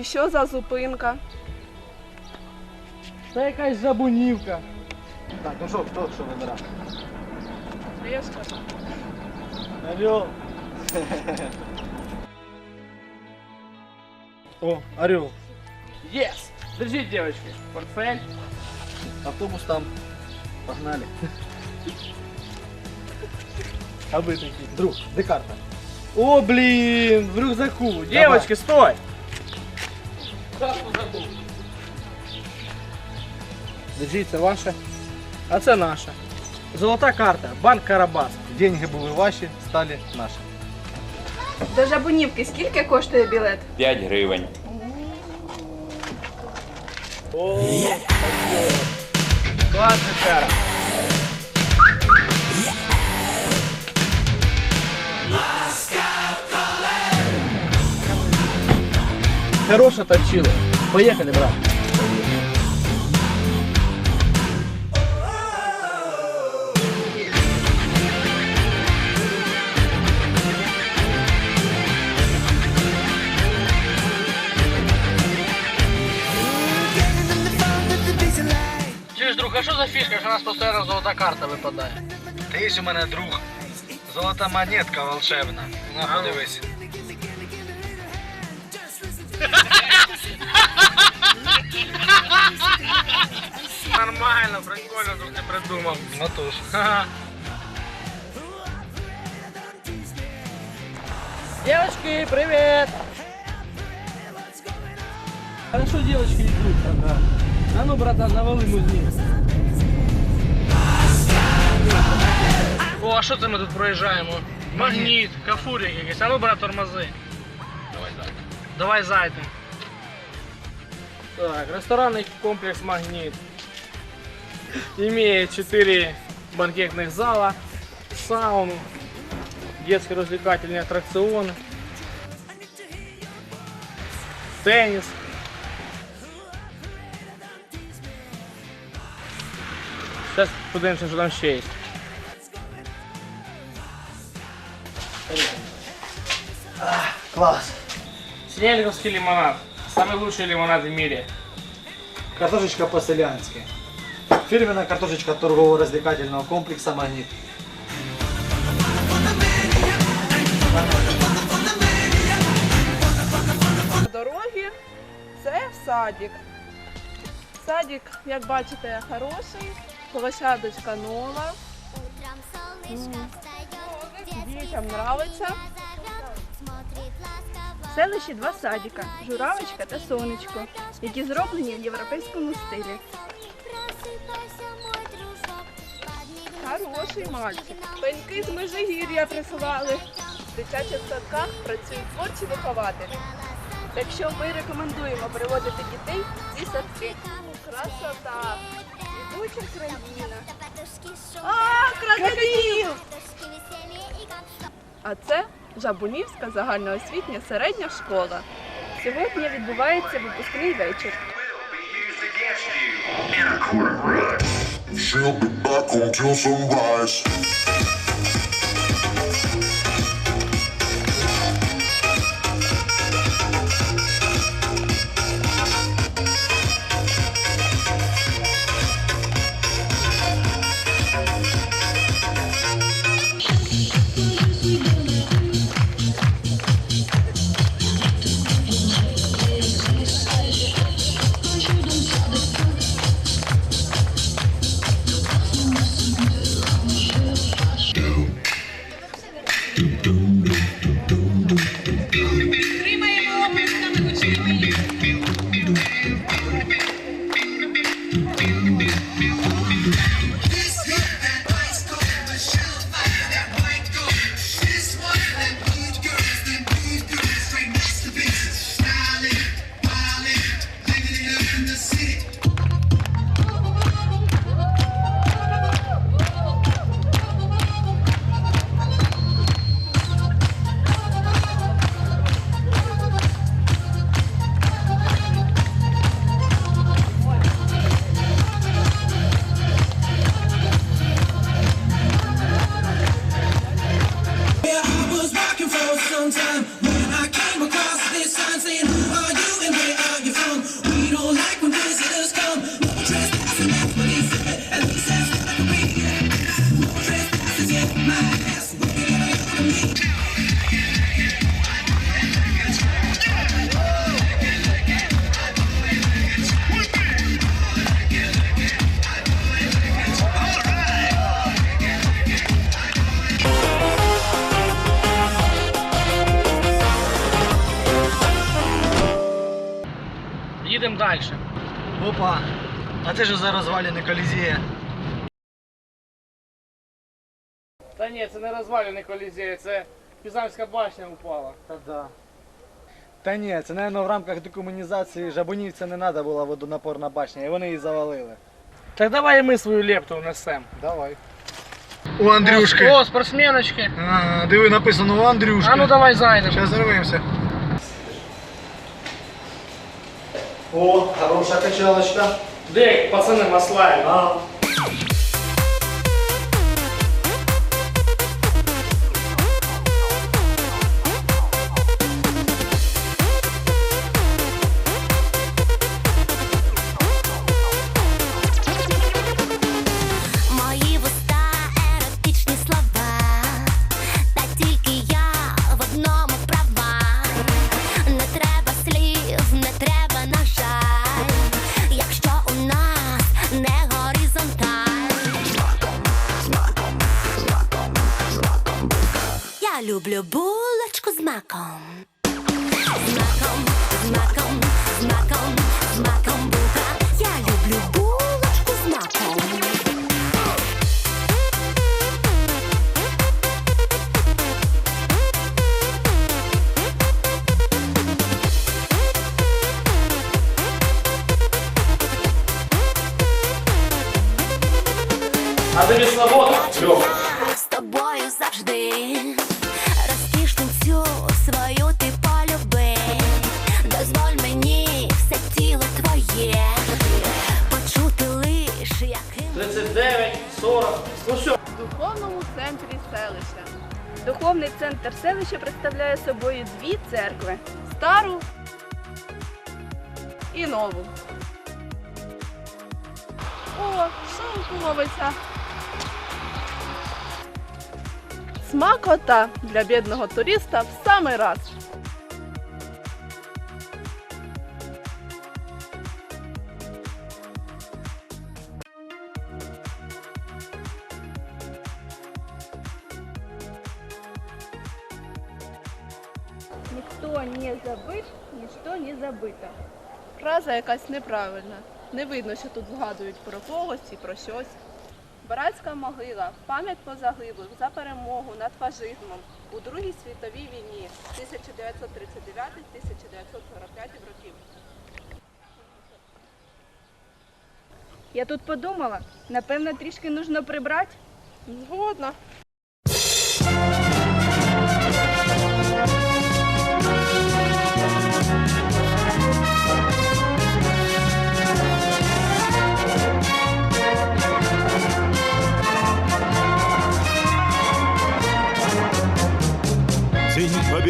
І що за зупинка? Це якась жабунівка. Так, ну що, хто що вибирав? Я скажу. Орел. О, орел. Yes! Держите, девочки, портфель. Автобус там. Погнали. А ви такі, друг, де карта? О, блін, в рюкзаку. Девочки, стой! Держіть, це ваше. А це наша. Золота карта, банк Карабас. Деньги були ваші, стали наші. До Жабунівки скільки коштує білет? 5 гривень. Класна чара. Хороша точила. Поехали, брат. Чуєш, друг, а що за фішка, що у нас постійно золота карта випадає? Ти ж у мене друг. Золота монетка волшебна. На, А ну. подивись. Нормально, прикольно, друг, ти придумав. Ну тож. Ха-ха. Девочки, привет! Хорошо, девочки идут. Ага. А ну, братан, навали музні. О, а що це ми тут проїжджаємо? Магніт, кафурик якийсь. А ну, брат, тормози. Давай зайдем. Давай зайдем. Так, ресторанный комплекс «Магнит» имеет 4 банкетных зала, сауну, детские развлекательные аттракционы, теннис. Сейчас подивимося, що там ще є. Клас. Снельговский лимонад. Самый лучший лимонад в мире. Картошечка по-селянски. Фирменная картошечка торгово-развлекательного комплекса «Магнит». Дороги це садик. Садик, як бачите, хороший, площадочка нова. Дітям нравиться. В селищі два садика журавочка та сонечко, які зроблені в європейському стилі. Хороший мальчик. Пеньки з Межигір'я присилали. В дитячих садках працюють творчі вихователі. Так що ми рекомендуємо приводити дітей в ці садки. Красота! Квітуча країна. А, крокодил! А це Жабунівська загальноосвітня середня школа. Сьогодні відбувається випускний вечір. She'll be back until sunrise. Далі. Опа. А це ж за розвалини Колізія. Та ні, це не розвалюваний колізей, це Пізанська башня упала. Та да. Та ні, це, мабуть, в рамках декомунізації Жабунівця не треба була водонапорна башня, і вони її завалили. Так давай ми свою лепту внесемо. Давай. У Андрюшки. О, спортсменочки. А, диви, написано у Андрюшки. А ну давай зайдемо. Зараз зарвемося. О, хорошая качалочка. Де, пацаны, маслають. А. тобі свобода? Льоха. З тобою завжди розкішницю свою ти полюби. Дозволь мені все тіло твоє, почути лиш, яким 39, 40. Ну все. В духовному центрі селища. Духовний центр селища представляє собою дві церкви: стару і нову. О, шовковиця. Смакота для бідного туриста в самий раз. Ніхто не забит, ніщо не забито. Фраза якась неправильна. Не видно, що тут згадують про когось і про щось. Братська могила, пам'ять по загиблих за перемогу над фашизмом у Другій світовій війні 1939-1945 років. Я тут подумала, напевно, трішки нужно прибрати. Згодна.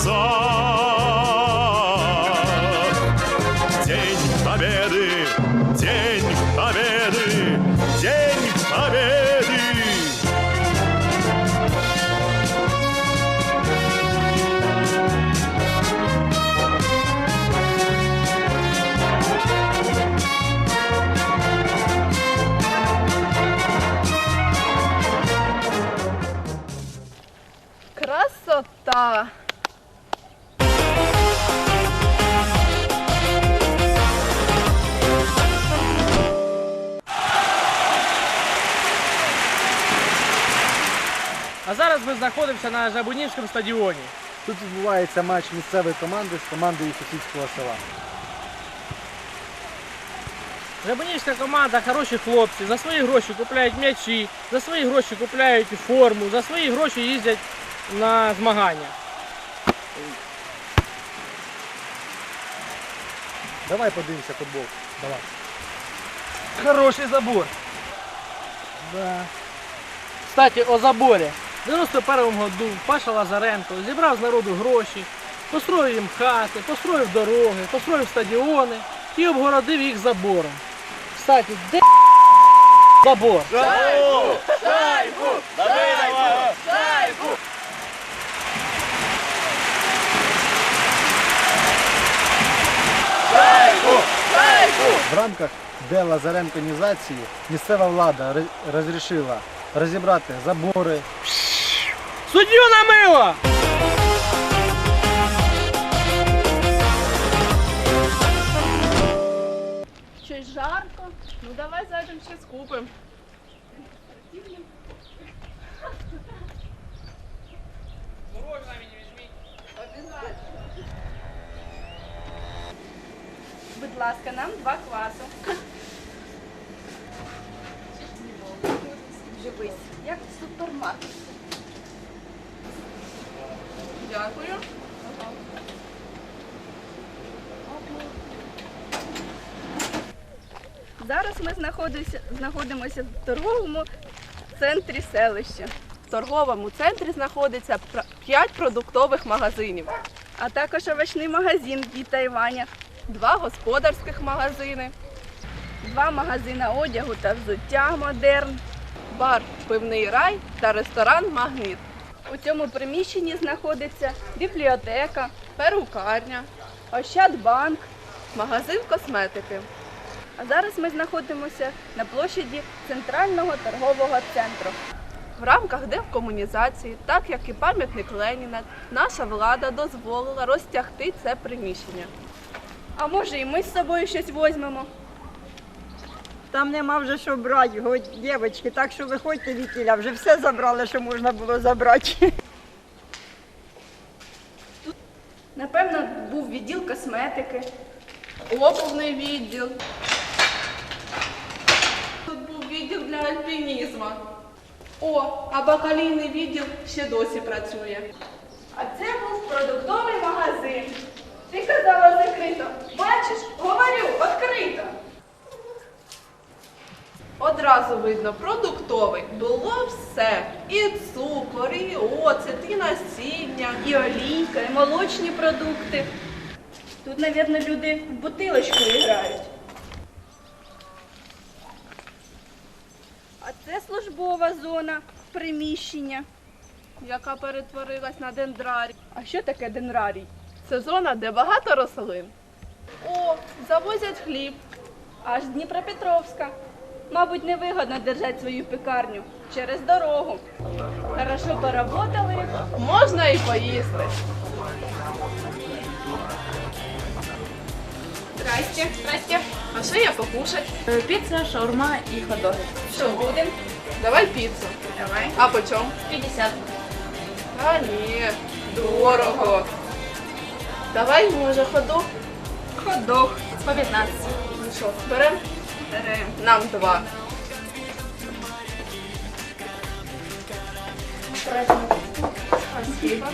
слезами знаходимося на Жабунівському стадіоні. Тут відбувається матч місцевої команди з командою сусідського села. Жабунівська команда хороші хлопці, за свої гроші купляють м'ячі, за свої гроші купляють форму, за свої гроші їздять на змагання. Давай подивимося футбол. Давай. Хороший забор. Да. Кстати, о заборі. В 91-му году Паша Лазаренко зібрав з народу гроші построїв їм хати, построїв дороги, построїв стадіони і обгородив їх забором. Кстати, де забор? В рамках делазаренконізації місцева влада розрішила розібрати забори, Суддю намила! Щось жарко. Ну давай зайдемо щось купимо. Обязательно. Будь ласка, нам два квасу. Живись, як в супермаркеті. Дякую. Зараз ми знаходимося, знаходимося в торговому центрі селища. В торговому центрі знаходиться 5 продуктових магазинів, а також овочний магазин діта Іваня, два господарських магазини, два магазини одягу та взуття Модерн, бар Пивний рай та ресторан Магніт. У цьому приміщенні знаходиться бібліотека, перукарня, Ощадбанк, магазин косметики. А зараз ми знаходимося на площаді центрального торгового центру. В рамках декомунізації, так як і пам'ятник Леніна, наша влада дозволила розтягти це приміщення. А може і ми з собою щось візьмемо? Там нема вже що брати, годь, дівчатки, так що виходьте вітіля, вже все забрали, що можна було забрати. Тут, Напевно, був відділ косметики, обувний відділ. Тут був відділ для альпінізму. О, а бакалійний відділ ще досі працює. А це був продуктовий магазин. Ти казала закрито. Бачиш, говорю, відкрито. Одразу видно, продуктовий. Було все. І цукор, і оцет, і насіння, і олійка, і молочні продукти. Тут, мабуть, люди в бутилочку грають. А це службова зона приміщення, яка перетворилась на дендрарій. А що таке дендрарій? Це зона, де багато рослин. О, завозять хліб. Аж Дніпропетровська. Мабуть, невигодно держати свою пекарню через дорогу. Хорошо поработали, можна і поїсти. Здрасте. Здрасте. А що я покушать? Пицца, шаурма и хот-доги. Що будем? Давай піцу. Давай. А по чому? 50. Та ні, дорого. Давай, може. Ходок. По 15. Ну що, берем? Нам два. Спасибо.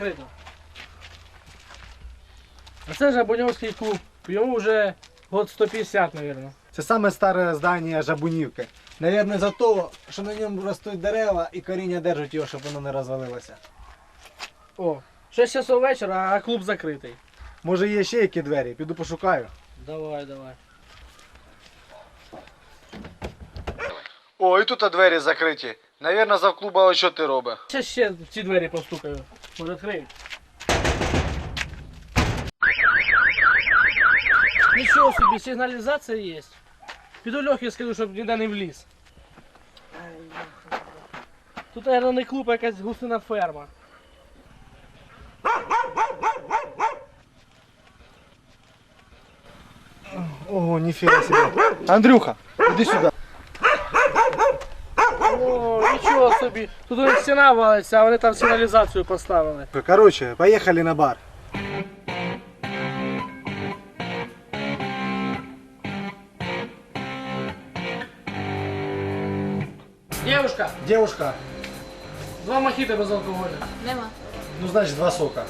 Закрито. А це Жабуньовський клуб. Йому вже год 150, мабуть. Це саме старе здання Жабунівки. Навірно, за того, що на ньому ростуть дерева і коріння держать його, щоб воно не розвалилося. О, 6 часов вечора, а клуб закритий. Може є ще які двері, піду пошукаю. Давай, давай. О, і тут двері закриті. Навірно, завклуба ось що ти робиш. Ще ще в ці двері постукаю. Може відкриють. Нічого собі, сигналізація є. Піду Льохі скажу, щоб ніде не вліз. Тут, мабуть, не клуб, а якась гусина ферма. Ого, ніфіга собі. Андрюха, іди сюди. тобі. Тут у них стіна валиться, а вони там сигналізацію поставили. Короче, поехали на бар. Девушка, Девушка, два мохіто без алкоголю. Нема. ну значит два сока.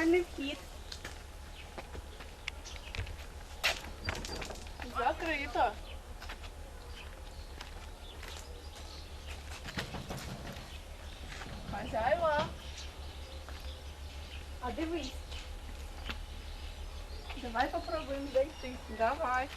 Центральний вхід. Закрито. Хазяїва. А дивись. Давай попробуємо зайти. Давай.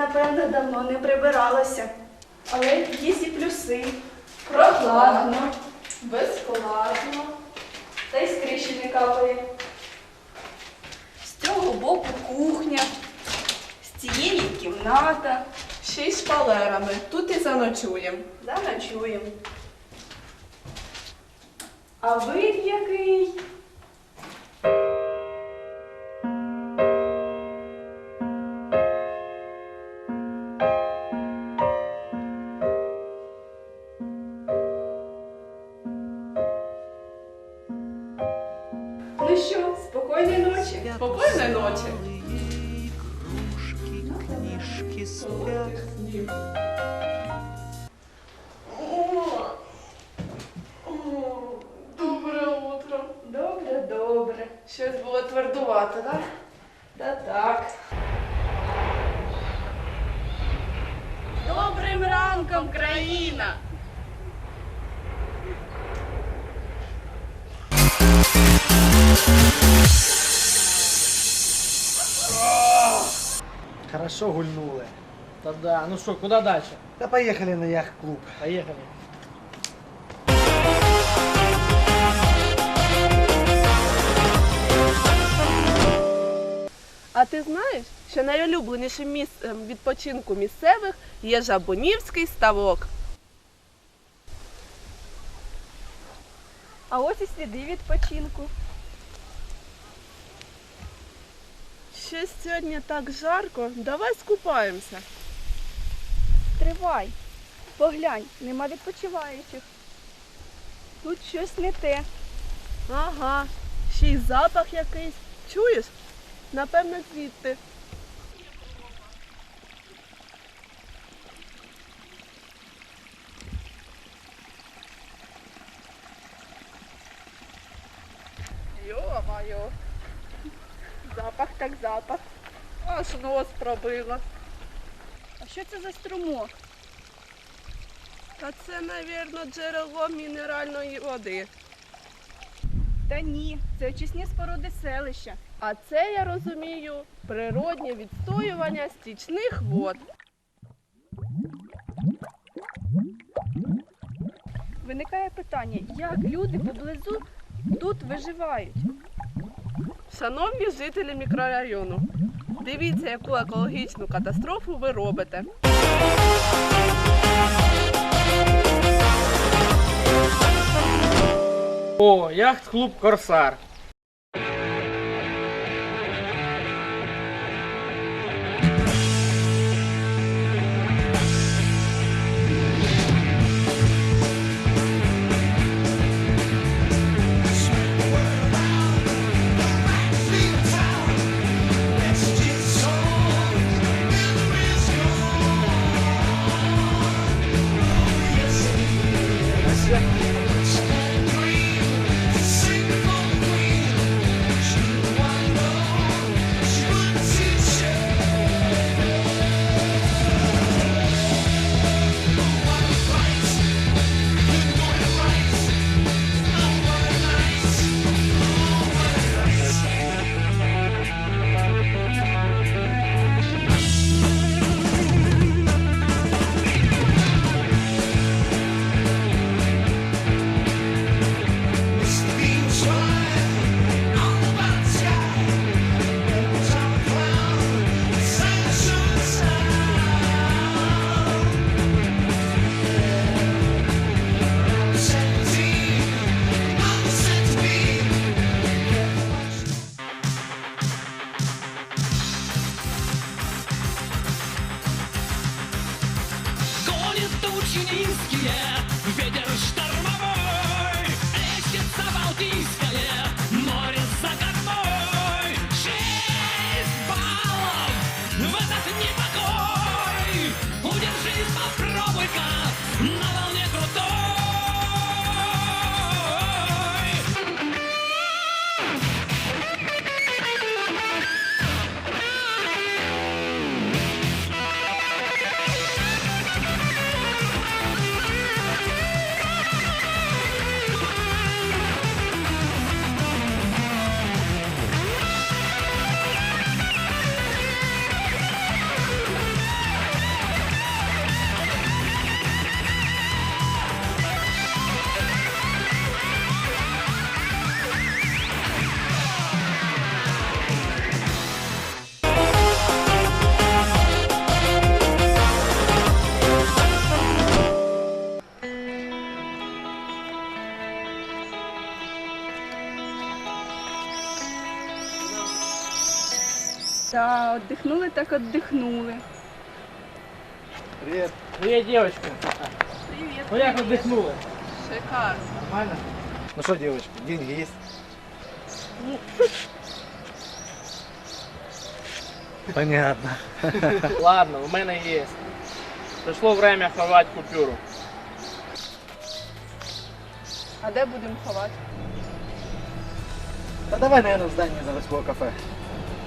Напевно, давно не прибиралося. Але є і плюси. Прохладно, безскладно. Та й з криші не капає. З цього боку кухня, з цієї кімната. Ще й шпалерами. Тут і заночуємо. Заночуємо. А вид який? Ночі. Спокійної Хорошо гульнули. Та да, ну що, куди далі? Да поехали на яхт-клуб. Поїхали. А ти знаєш, що найулюбленішим місцем відпочинку місцевих є Жабунівський ставок. А ось і сліди відпочинку. Щось сьогодні так жарко, давай скупаємося. Тривай. Поглянь, нема відпочиваючих. Тут щось не те. Ага, ще й запах якийсь. Чуєш? Напевно, звідти. Запах. Аж нос пробило. А що це за струмок? Та це, напевно, джерело мінеральної води. Та ні, це очисні споруди селища. А це, я розумію, природнє відстоювання стічних вод. Виникає питання, як люди поблизу тут виживають? Шановні жителі мікрорайону, дивіться, яку екологічну катастрофу ви робите. О, яхт-клуб Корсар. Да, отдихнули так отдихнули. Привіт. Привет, девочка. Привіт. Ну як віддихнули? Шикарно. Нормально? Ну що, девочки, деньги є? Понятно. Ладно, у мене є. Пришло время ховати купюру. А де будемо ховати? Та давай, наверное, в здании заводського кафе.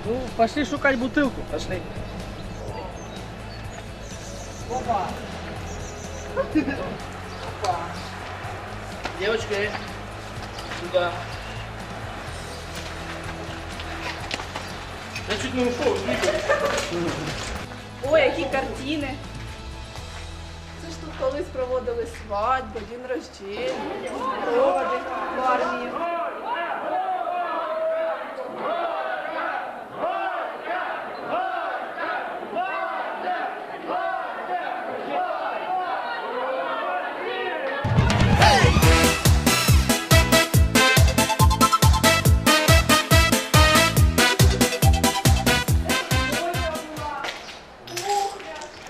Ну, пошли шукати бутилку. Пошли. Опа. Опа. Девочки, сюда. Я чуть не ушел, Ой, які картини. Це ж тут колись проводили свадьбу, день рождення, роди в армії.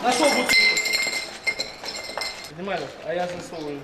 Нашел бутылку. Поднимай, Лёш, а я засовываю.